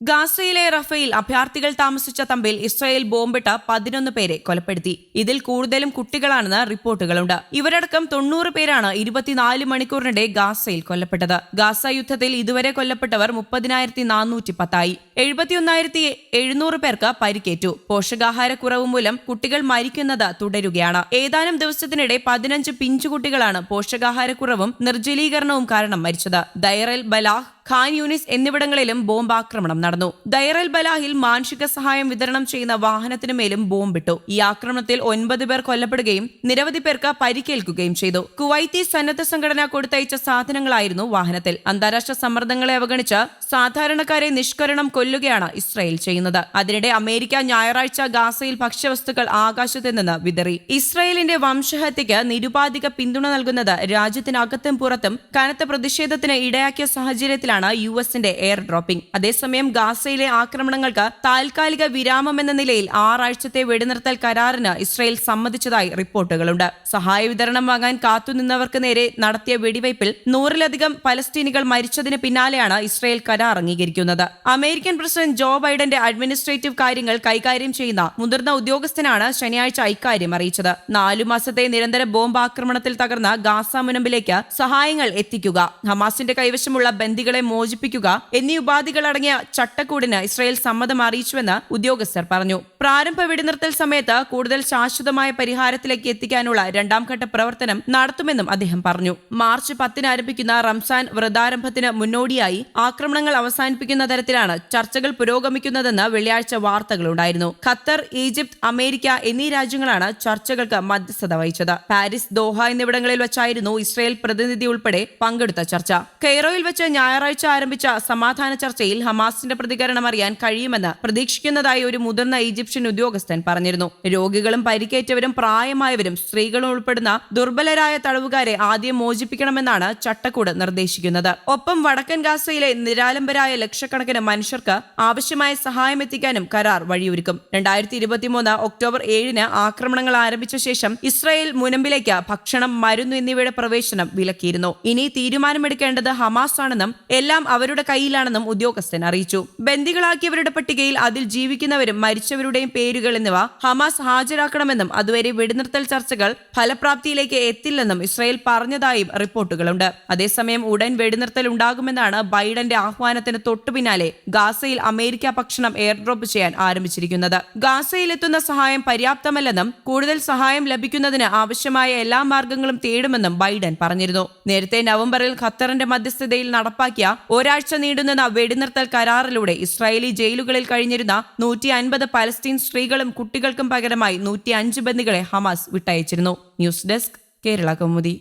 ഗാസയിലെ റഫയിൽ അഭയാർത്ഥികൾ താമസിച്ച തമ്പിൽ ഇസ്രായേൽ ബോംബിട്ട പതിനൊന്ന് പേരെ കൊലപ്പെടുത്തി. ഇതിൽ കൂടുതലും കുട്ടികളാണെന്ന് റിപ്പോർട്ടുകളുണ്ട്. ഇവരടക്കം തൊണ്ണൂറ് പേരാണ് ഇരുപത്തിനാല് മണിക്കൂറിനിടെ ഗാസയിൽ കൊല്ലപ്പെട്ടത്. ഗാസ യുദ്ധത്തിൽ ഇതുവരെ കൊല്ലപ്പെട്ടവർ മുപ്പതിനായിരത്തി നാനൂറ്റി പത്തായി. എഴുപത്തിയൊന്നായിരത്തി എഴുന്നൂറ് പേർക്ക് പരിക്കേറ്റു. പോഷകാഹാരക്കുറവ് മൂലം കുട്ടികൾ മരിക്കുന്നത് തുടരുകയാണ്. ഏതാനും ദിവസത്തിനിടെ പതിനഞ്ച് പിഞ്ചുകുട്ടികളാണ് പോഷകാഹാരക്കുറവും നിർജലീകരണവും കാരണം മരിച്ചത്. ദൈറൽ ബലാഹ് ഖാൻ യൂണിസ് എന്നിവിടങ്ങളിലും ബോംബാക്രമണം നടന്നു. ദൈറൽ ബലാഹിൽ മാനുഷിക സഹായം വിതരണം ചെയ്യുന്ന വാഹനത്തിനു മേലും ബോംബിട്ടു. ഈ ആക്രമണത്തിൽ ഒൻപത് പേർ കൊല്ലപ്പെടുകയും നിരവധി പേർക്ക് പരിക്കേൽക്കുകയും ചെയ്തു. കുവൈത്തി സന്നദ്ധ സംഘടന കൊടുത്തയച്ച സാധനങ്ങളായിരുന്നു വാഹനത്തിൽ. അന്താരാഷ്ട്ര സമ്മർദ്ദങ്ങളെ അവഗണിച്ച് സാധാരണക്കാരെ നിഷ്കരണം കൊല്ലുകയാണ് ഇസ്രായേൽ ചെയ്യുന്നത്. അതിനിടെ അമേരിക്ക ഞായറാഴ്ച ഗാസയിൽ ഭക്ഷ്യവസ്തുക്കൾ ആകാശത്ത് നിന്ന് വിതറി. ഇസ്രായേലിന്റെ വംശഹത്യക്ക് നിരുപാധിക പിന്തുണ നൽകുന്നത് രാജ്യത്തിനകത്തും പുറത്തും കനത്ത പ്രതിഷേധത്തിന് ഇടയാക്കിയ സാഹചര്യത്തിലാണ് യു എസിന്റെ എയർ ഡ്രോപ്പിംഗ്. അതേസമയം ഗാസയിലെ ആക്രമണങ്ങൾക്ക് താൽക്കാലിക വിരാമം എന്ന നിലയിൽ ആറാഴ്ചത്തെ വെടിനിർത്തൽ കരാറിന് ഇസ്രായേൽ സമ്മതിച്ചതായി റിപ്പോർട്ടുകളുണ്ട്. സഹായ വിതരണം വാങ്ങാൻ കാത്തുനിന്നവർക്ക് നേരെ നടത്തിയ വെടിവയ്പിൽ നൂറിലധികം പലസ്തീനികൾ മരിച്ചതിന് പിന്നാലെയാണ് ഇസ്രായേൽ കരാർ അംഗീകരിക്കുന്നത്. അമേരിക്കൻ പ്രസിഡന്റ് ജോ ബൈഡന്റെ അഡ്മിനിസ്ട്രേറ്റീവ് കാര്യങ്ങൾ കൈകാര്യം ചെയ്യുന്ന മുതിർന്ന ഉദ്യോഗസ്ഥനാണ് ശനിയാഴ്ച ഇക്കാര്യം അറിയിച്ചത്. നാലു മാസത്തെ നിരന്തര ബോംബ് ആക്രമണത്തിൽ തകർന്ന ഗാസ മുനമ്പിലേക്ക് സഹായങ്ങൾ എത്തിക്കുക ഹമാസിന്റെ കൈവശമുള്ള ബന്ദികളെ മോചിപ്പിക്കുക എന്നീ ഉപാധികളടങ്ങിയ ചട്ടക്കൂടിന് ഇസ്രായേൽ സമ്മതം അറിയിച്ചുവെന്ന് ഉദ്യോഗസ്ഥർ പറഞ്ഞു. പ്രാരംഭ വെടിനിർത്തൽ സമയത്ത് കൂടുതൽ ശാശ്വതമായ പരിഹാരത്തിലേക്ക് എത്തിക്കാനുള്ള രണ്ടാം ഘട്ട പ്രവർത്തനം നടത്തുമെന്നും അദ്ദേഹം പറഞ്ഞു. മാർച്ച് പത്തിന് ആരംഭിക്കുന്ന റംസാൻ വ്രതാരംഭത്തിന് മുന്നോടിയായി ആക്രമണങ്ങൾ അവസാനിപ്പിക്കുന്ന തരത്തിലാണ് ചർച്ചകൾ പുരോഗമിക്കുന്നതെന്ന് വെള്ളിയാഴ്ച വാർത്തകളുണ്ടായിരുന്നു. ഖത്തർ ഈജിപ്ത് അമേരിക്ക എന്നീ രാജ്യങ്ങളാണ് ചർച്ചകൾക്ക് മധ്യസ്ഥത വഹിച്ചത്. പാരീസ് ദോഹ എന്നിവിടങ്ങളിൽ വെച്ചായിരുന്നു ഇസ്രായേൽ പ്രതിനിധി ഉൾപ്പെടെ പങ്കെടുത്ത ചർച്ച. കെയ്റോയിൽ വെച്ച് ഞായറാഴ്ച ആരംഭിച്ച സമാധാന ചർച്ചയിൽ ഹമാസിന്റെ പ്രതികരണം അറിയാൻ കഴിയുമെന്ന് പ്രതീക്ഷിക്കുന്നതായി ഒരു മുതിർന്ന ഈജിപ്ഷ്യൻ ഉദ്യോഗസ്ഥൻ പറഞ്ഞിരുന്നു. രോഗികളും പരിക്കേറ്റവരും പ്രായമായവരും സ്ത്രീകളും ഉൾപ്പെടുന്ന ദുർബലരായ തടവുകാരെ ആദ്യം മോചിപ്പിക്കണമെന്നാണ് ചട്ടക്കൂട് നിർദ്ദേശിക്കുന്നത്. ഒപ്പം വടക്കൻ ഗാസയിലെ നിരാലംബരായ ലക്ഷക്കണക്കിന് മനുഷ്യർക്ക് ആവശ്യമായ സഹായം എത്തിക്കാനും കരാർ വഴിയൊരുക്കും. രണ്ടായിരത്തി ഇരുപത്തിമൂന്ന് ഒക്ടോബർ ഏഴിന് ആക്രമണങ്ങൾ ആരംഭിച്ച ശേഷം ഇസ്രായേൽ മുനമ്പിലേക്ക് ഭക്ഷണം മരുന്ന് എന്നിവയുടെ പ്രവേശനം വിലക്കിയിരുന്നു. ഇനി തീരുമാനമെടുക്കേണ്ടത് ഹമാസ് ആണെന്നും എല്ലാം അവരുടെ കയ്യിലാണെന്നും ഉദ്യോഗസ്ഥൻ അറിയിച്ചു. ബന്ദികളാക്കിയവരുടെ പട്ടികയിൽ അതിൽ ജീവിക്കുന്നവരും മരിച്ചവരുടെയും പേരുകൾ എന്നിവ ഹമാസ് ഹാജരാക്കണമെന്നും അതുവരെ വെടിനിർത്തൽ ചർച്ചകൾ ഫലപ്രാപ്തിയിലേക്ക് എത്തില്ലെന്നും ഇസ്രായേൽ പറഞ്ഞതായും റിപ്പോർട്ടുകളുണ്ട്. അതേസമയം ഉടൻ വെടിനിർത്തൽ ഉണ്ടാകുമെന്നാണ് ബൈഡന്റെ ആഹ്വാനത്തിന് തൊട്ടു പിന്നാലെ ഗാസയിൽ അമേരിക്ക ഭക്ഷണം എയർ ഡ്രോപ്പ് ചെയ്യാൻ ആരംഭിച്ചിരിക്കുന്നത്. ഗാസയിലെത്തുന്ന സഹായം പര്യാപ്തമല്ലെന്നും കൂടുതൽ സഹായം ലഭിക്കുന്നതിന് ആവശ്യമായ എല്ലാ മാർഗങ്ങളും തേടുമെന്നും ബൈഡൻ പറഞ്ഞിരുന്നു. നേരത്തെ നവംബറിൽ ഖത്തറിന്റെ മധ്യസ്ഥതയിൽ നടപ്പാക്കിയ ഒരാഴ്ച നീണ്ടുനിന്ന വെടിനിർത്തൽ കരാറിലൂടെ ഇസ്രായേലി ജയിലുകളിൽ കഴിഞ്ഞിരുന്ന നൂറ്റി അൻപത് പലസ്തീൻ സ്ത്രീകളും കുട്ടികൾക്കും പകരമായി നൂറ്റി അഞ്ച് ബന്ദികളെ Hamas വിട്ടയച്ചിരുന്നു. News desk Kerala Kaumudi.